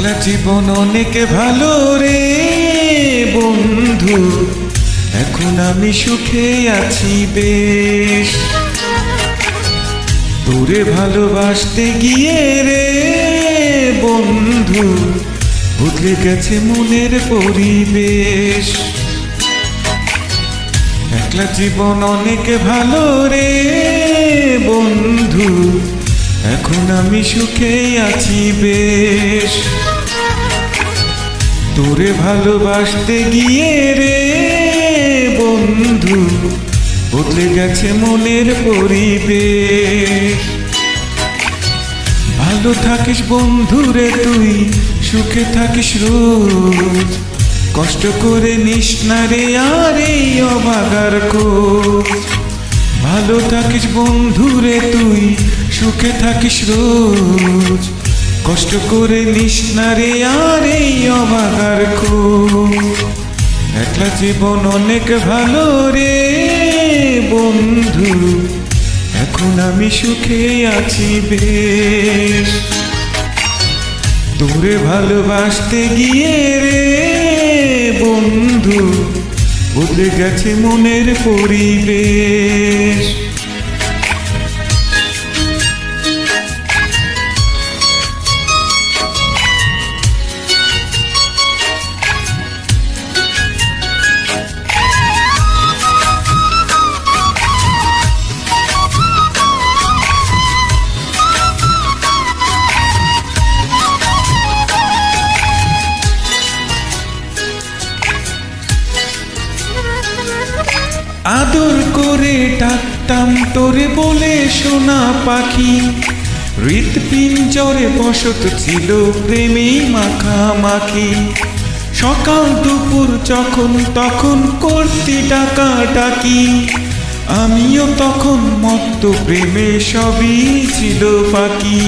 জীবন অনেক ভালো রে বন্ধু। এখন আমি সুখে আছি বেশ। তোরে ভালোবাসতে গিয়ে রে বন্ধু, বদলে গেছে মনের পরিবেশ। একলা জীবন অনেক ভালো রে বন্ধু, এখন আমি সুখে আছি বেশ। তোরে ভালোবাসতে গিয়ে রে বন্ধু, বদলে গেছে মনের পরিবেশ। ভালো থাকিস বন্ধুরে তুই, সুখে থাকিস রোজ। কষ্ট করে নিস না রে আর এই অবাগার ভালো থাকিস বন্ধুরে তুই, সুখে থাকিস রোজ। কষ্ট করে নিস না রে, আর এই অবাগার একলা জীবন অনেক ভালো রে, বন্ধু। এখন আমি সুখে আছি বেশ। তোরে ভালোবাসতে গিয়ে রে, বন্ধু, বদলে গেছে মনের পরিবেশ। আদর করে ডাকতাম তোরে বলে সোনা পাখি। হৃৎপিঞ্জরে বসত ছিল প্রেমে মাখামাখি। সকাল দুপুর যখন তখন করতে ডাকা ডাকি আমিও তখন মত্ত প্রেমে সবই ছিল ফাঁকি।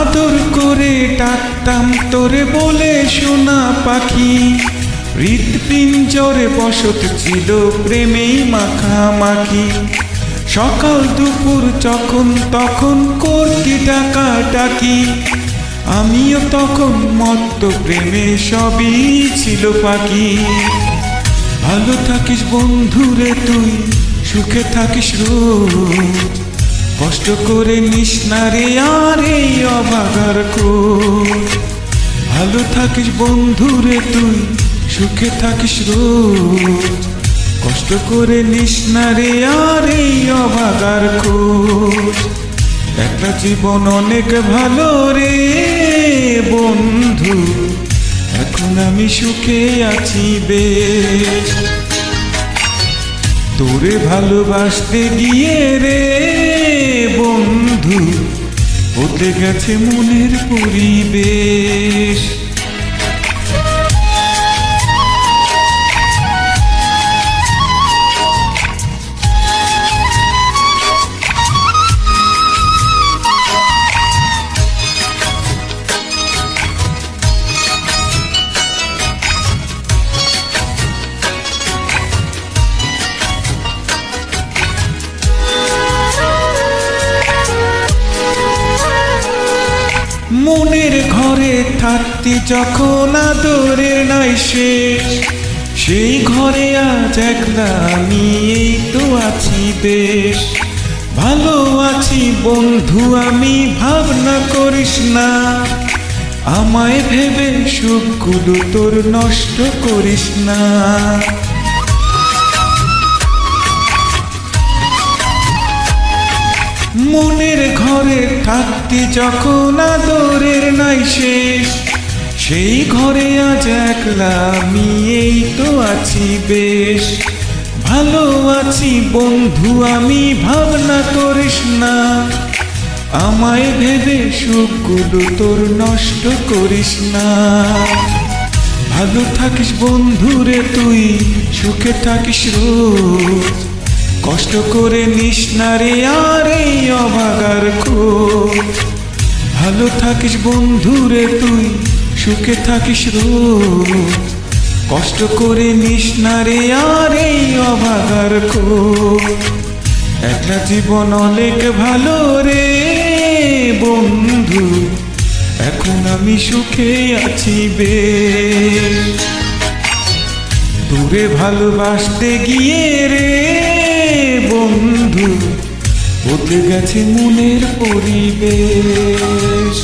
আদর করে ডাকতাম তোরে বলে সোনা পাখি। হৃৎপিঞ্জরে বসত ছিল প্রেমেই মাখামাখি। সকাল দুপুর যখন তখন করতি ডাকা ডাকি আমিও তখন মত্ত প্রেমে সবই ছিল পাখি। ভালো থাকিস বন্ধুরে তুই, সুখে থাকিস রোজ। কষ্ট করে নিস না রে, আর এই অবাগার ভালো থাকিস বন্ধুরে তুই, সুখে থাকিস রোজ। কষ্ট করে নিস না রে, আর এই অবাগার একটা জীবন অনেক ভালো রে বন্ধু। এখন আমি সুখে আছি বেশ। তোরে ভালোবাসতে গিয়ে রে বন্ধু হতে গেছে মনের পরিবেশ। মনের ঘরে থাকতে যখন আদরের নাই শেষ। সেই ঘরে আজ একলা আমি এই তো আছি বেশ ভালো আছি বন্ধু, আমি ভাবনা করিস না। আমায় ভেবে সুখগুলো তোর নষ্ট করিস না। মনের ঘরে থাকতে যখন আদরের নাই শেষ, সেই ঘরে আজ একলা আমি এই তো আছি বেশ। ভালো আছি বন্ধু, আমি ভাবনা করিস না। আমায় ভেবে সুখগুলো তোর নষ্ট করিস না। ভালো থাকিস বন্ধুরে তুই, সুখে থাকিস রোজ। কষ্ট করে নিস না রে আর এই অভাগার খোঁজ। ভালো থাকিস বন্ধুরে তুই, সুখে থাকিস রোজ। কষ্ট করে নিস না রে আর এই অভাগার খোঁজ। একটা জীবন অনেক ভালো রে বন্ধু, এখন আমি সুখে আছি বে দূরে ভালোবাসতে গিয়ে রে বদলে গেছে মনের পরিবেশ।